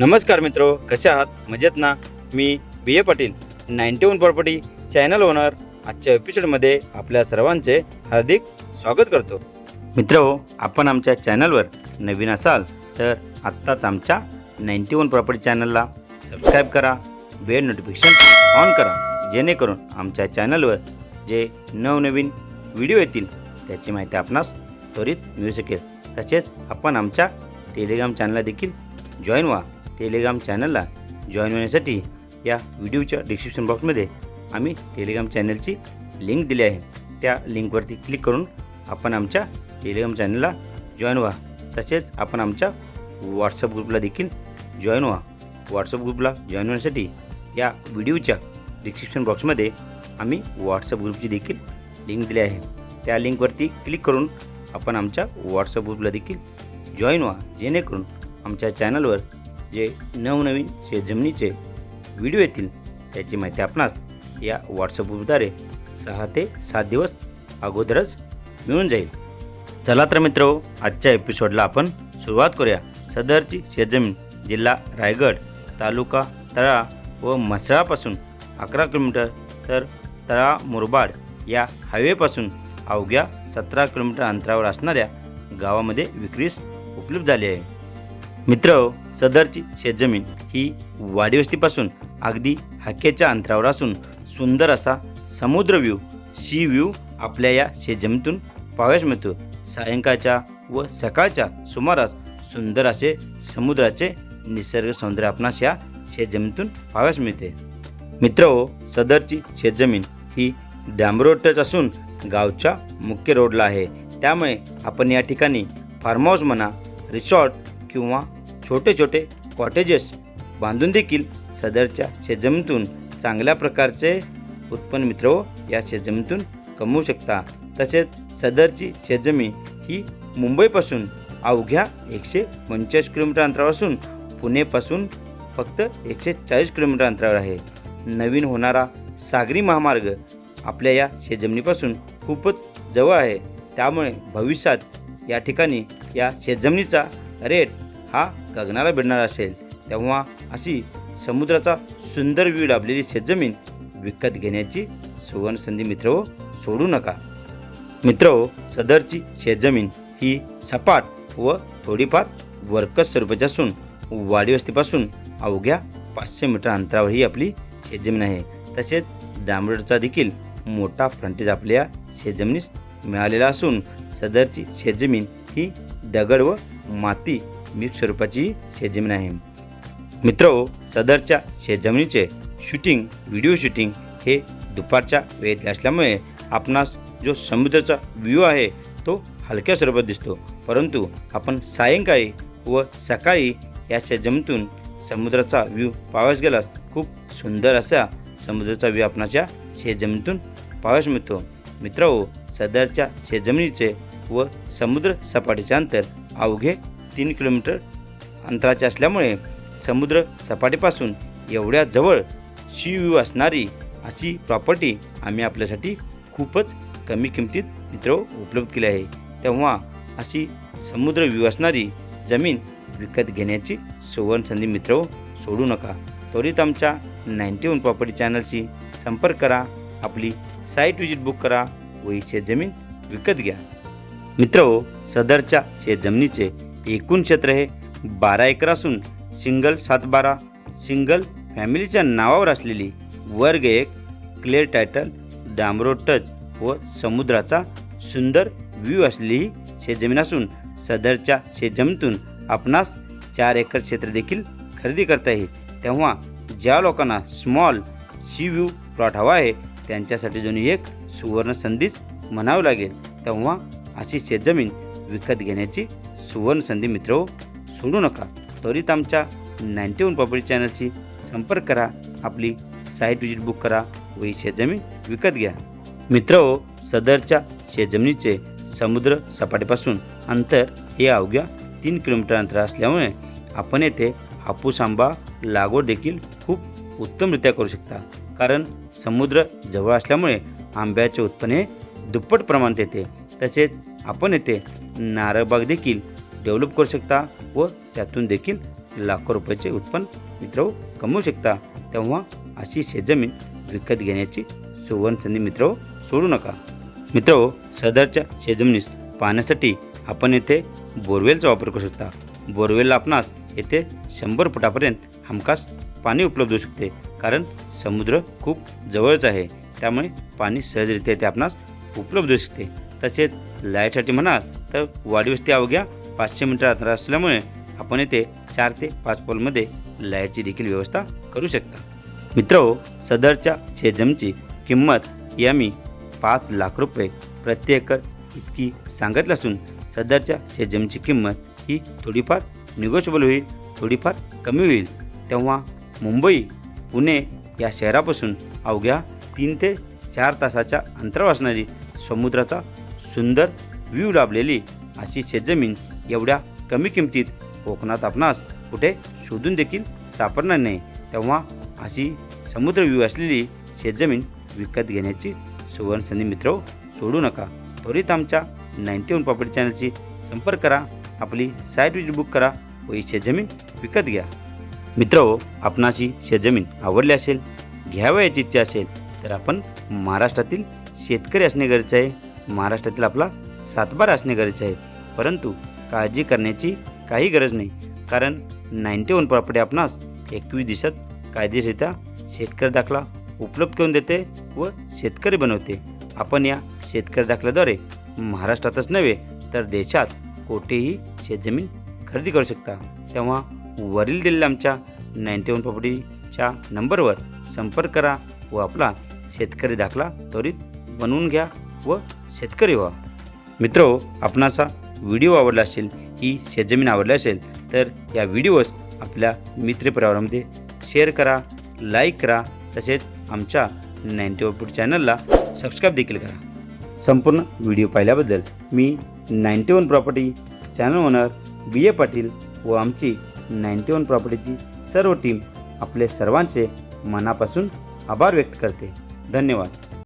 नमस्कार मित्र कसे आहात? मजेत ना? मी B A Patil ninety one property channel owner. आजच्या एपिसोडमध्ये आपल्या सर्वांचे हार्दिक स्वागत करतो. मित्रो आपण आमच्या चॅनलवर नवीन असाल तर आत्ताच आमच्या नाईन्टी वन प्रॉपर्टी चॅनलला सबस्क्राईब करा बेल नोटिफिकेशन ऑन करा जेणेकरून आमच्या चॅनलवर जे नवनवीन व्हिडिओ येतील त्याची माहिती आपणास त्वरित मिळू शकेल. तसेच आपण आमच्या टेलिग्राम चॅनलला देखील जॉईन व्हा. टेलिग्राम चॅनलला जॉईन होण्यासाठी या व्हिडिओच्या डिस्क्रिप्शन बॉक्समध्ये आम्ही टेलिग्राम चॅनलची लिंक दिली आहे. त्या लिंकवरती क्लिक करून आपण आमच्या टेलिग्राम चॅनलला जॉईन व्हा. तसेच आपण आमच्या व्हॉट्सअप ग्रुपला देखील जॉईन व्हा. व्हॉट्सअप ग्रुपला जॉईन होण्यासाठी या व्हिडिओच्या डिस्क्रिप्शन बॉक्समध्ये आम्ही व्हॉट्सअप ग्रुपची देखील लिंक दिली आहे. त्या लिंकवरती क्लिक करून आपण आमच्या व्हॉट्सअप ग्रुपला देखील जॉईन व्हा. जेणेकरून आमच्या चॅनलवर जे नवनवीन शेतजमिनीचे व्हिडिओ येतील त्याची माहिती आपणास या व्हॉट्सअपद्वारे सहा ते सात दिवस अगोदरच मिळून जाईल. चला तर मित्र आजच्या एपिसोडला आपण सुरुवात करूया. सदरची शेतजमीन जिल्हा रायगड तालुका तळा व म्हसळापासून अकरा किलोमीटर तर तळा मुरबाड या हायवेपासून अवघ्या सतरा किलोमीटर अंतरावर असणाऱ्या गावामध्ये विक्रीस उपलब्ध झाली आहे. मित्र सदरची शेतजमीन ही वाडीवस्तीपासून अगदी हाकेच्या अंतरावर असून सुंदर असा समुद्र व्यू सी व्ह्यू आपल्या या शेतजमीतून पाहावयास मिळतो. सायंकाळच्या व सकाळच्या सुमारास सुंदर असे समुद्राचे निसर्ग सौंदर्य आपणास या शेतजमीतून पाहावयास मिळते. मित्र सदरची शेतजमीन ही डॅमरोडच असून गावच्या मुख्य रोडला आहे. त्यामुळे आपण या ठिकाणी फार्म हाऊस म्हणा रिसॉर्ट किंवा छोटे छोटे कॉटेजेस बांधून देखील सदरच्या शेतजमीतून चांगल्या प्रकारचे उत्पन्न मित्र या शेतजमीतून कमवू शकता. तसेच सदरची शेतजमी ही मुंबईपासून अवघ्या एकशे पंचेचाळीस किलोमीटर अंतरावर असून पुणेपासून फक्त एकशे चाळीस किलोमीटर अंतरावर आहे. नवीन होणारा सागरी महामार्ग आपल्या या शेतजमिनीपासून खूपच जवळ आहे. त्यामुळे भविष्यात या ठिकाणी या शेतजमिनीचा रेट हा गगनाला भिडणार असेल तेव्हा अशी समुद्राचा सुंदर व्ह्यू लाभलेली शेतजमीन विकत घेण्याची सुवर्णसंधी मित्र हो, सोडू नका. मित्र हो, सदरची शेतजमीन ही सपाट व थोडीफार वर्कस स्वरूपाची असून वाडी वस्तीपासून अवघ्या पाचशे मीटर अंतरावर ही आपली शेतजमीन आहे. तसेच डांबरचा देखील मोठा फ्रंटेज आपल्या शेतजमिनीस मिळालेला असून सदरची शेतजमीन ही दगड व माती मिक्स स्वरूपाची शेतजमीन आहे. मित्र सदरच्या शेतजमिनीचे शूटिंग व्हिडिओ शूटिंग हे दुपारच्या वेळेतले असल्यामुळे आपणास जो समुद्राचा व्ह्यू आहे तो हलक्या स्वरूपात दिसतो. परंतु आपण सायंकाळी व सकाळी या शेतजमीतून समुद्राचा व्ह्यू पाहावयास गेलास खूप सुंदर असा समुद्राचा व्ह्यू आपणाच्या शेतजमिनीतून पाहावयास मिळतो. मित्रांनो सदरच्या शेतजमिनीचे व समुद्र सपाटीचे अंतर अवघे तीन किलोमीटर अंतराचे असल्यामुळे समुद्र सपाटीपासून एवढ्या जवळ शी व्ह्यू असणारी अशी प्रॉपर्टी आम्ही आपल्यासाठी खूपच कमी किमतीत मित्र उपलब्ध केली आहे. तेव्हा अशी समुद्र व्ह्यू असणारी जमीन विकत घेण्याची सुवर्ण संधी मित्र हो, सोडू नका. त्वरित आमच्या नाईन्टी वन प्रॉपर्टी चॅनलशी संपर्क करा. आपली साईट विजिट बुक करा. व ही शेतजमीन विकत घ्या. मित्र हो, सदरच्या शेतजमिनीचे एकूण क्षेत्र हे बारा एकर असून सिंगल सात बारा सिंगल फॅमिलीच्या नावावर असलेली वर्ग एक क्लिअर टायटल डांबरो टच व समुद्राचा सुंदर व्ह्यू असलेली ही शेतजमीन असून सदरच्या शेतजमीतून आपणास चार एकर क्षेत्र देखील खरेदी करता येईल. तेव्हा ज्या लोकांना स्मॉल सी व्ह्यू प्लॉट हवा आहे त्यांच्यासाठी जुनी एक सुवर्ण संधीच म्हणावं लागेल. तेव्हा अशी शेतजमीन विकत घेण्याची सुवर्ण संधी मित्र हो, सोडू नका. त्वरित आमच्या नाईन्टी वन प्रॉपर्टी चॅनलशी संपर्क करा. आपली साईट विजिट बुक करा व ही शेतजमीन विकत घ्या. मित्र हो, सदरच्या शेतजमिनीचे समुद्र सपाटीपासून अंतर हे अवघ्या तीन किलोमीटर अंतर असल्यामुळे आपण येथे हापूस आंबा लागवड देखील खूप उत्तमरित्या करू शकता. कारण समुद्र जवळ असल्यामुळे आंब्याचे उत्पन्न हे दुप्पट प्रमाणात येते. तसेच आपण येथे नारळबाग देखील डेव्हलप करू शकता व त्यातून देखील लाखो रुपयाचे उत्पन्न मित्र हो, कमवू शकता. तेव्हा अशी शेतजमीन विकत घेण्याची सुवर्ण संधी मित्र हो, सोडू नका. मित्र हो, सदरच्या शेतजमिनीस पाहण्यासाठी आपण येथे बोरवेलचा वापर करू शकता. बोरवेलला आपणास येथे शंभर फुटापर्यंत हमखास पाणी उपलब्ध होऊ शकते कारण समुद्र खूप जवळच आहे. त्यामुळे पाणी सहजरित्या येथे आपणास उपलब्ध होऊ शकते. तसेच लाईटसाठी म्हणाल तर वाडीवस्ती अवघ्या पाचशे मीटर अंतर असल्यामुळे आपण येथे चार ते पाच पोलमध्ये लाईटची देखील व्यवस्था करू शकता. मित्र हो, सदरच्या शेजमची किंमत यामी पाच लाख रुपये प्रति एकर इतकी सांगितलं असून सदरच्या शेजमची किंमत ही थोडीफार निगोशिएबल होईल थोडीफार कमी होईल. तेव्हा मुंबई पुणे या शहरापासून अवघ्या तीन ते चार तासाच्या अंतरावर असणारी समुद्राचा सुंदर व्ह्यू लाभलेली अशी शेतजमीन एवढ्या कमी किमतीत कोकणात आपणास कुठे शोधून देखील सापडणार नाही. तेव्हा अशी समुद्रव्यू असलेली शेतजमीन विकत घेण्याची सुवर्णसंधी मित्र सोडू नका. त्वरित आमच्या नाईन्टी वन प्रॉपर्टी चॅनलशी संपर्क करा. आपली साईट विजिट बुक करा व ही शेतजमीन विकत घ्या. मित्र आपणाशी शेतजमीन आवडली असेल घ्यावयाची इच्छा असेल तर आपण महाराष्ट्रातील शेतकरी असणे गरजेचे आहे. महाराष्ट्रातील आपला सातबारा असणे गरजेचे आहे. परंतु काळजी करण्याची काही गरज नाही. कारण नाईन्टी वन प्रॉपर्टी आपणास एकवीस दिवसात कायदेशीरित्या शेतकरी दाखला उपलब्ध करून देते व शेतकरी बनवते. आपण या शेतकरी दाखल्याद्वारे महाराष्ट्रातच नव्हे तर देशात कोठेही शेतजमीन खरेदी करू शकता. तेव्हा वरील दिलेल्या आमच्या नाईन्टी वन प्रॉपर्टीच्या नंबरवर संपर्क करा व आपला शेतकरी दाखला त्वरित बनवून घ्या व शेतकरी व्हा. मित्र आपणास व्हिडिओ आवडला असेल ही शेतजमीन आवडली असेल तर या व्हिडिओस आपल्या मित्रपरिवारामध्ये शेअर करा लाईक करा तसेच आमच्या नाईन्टी वन चॅनलला सबस्क्राईब देखील करा. संपूर्ण व्हिडिओ पाहिल्याबद्दल मी ninety one property channel owner B A Patil व आमची नाईन्टी वन प्रॉपर्टीची सर्व टीम आपले सर्वांचे मनापासून आभार व्यक्त करते. धन्यवाद.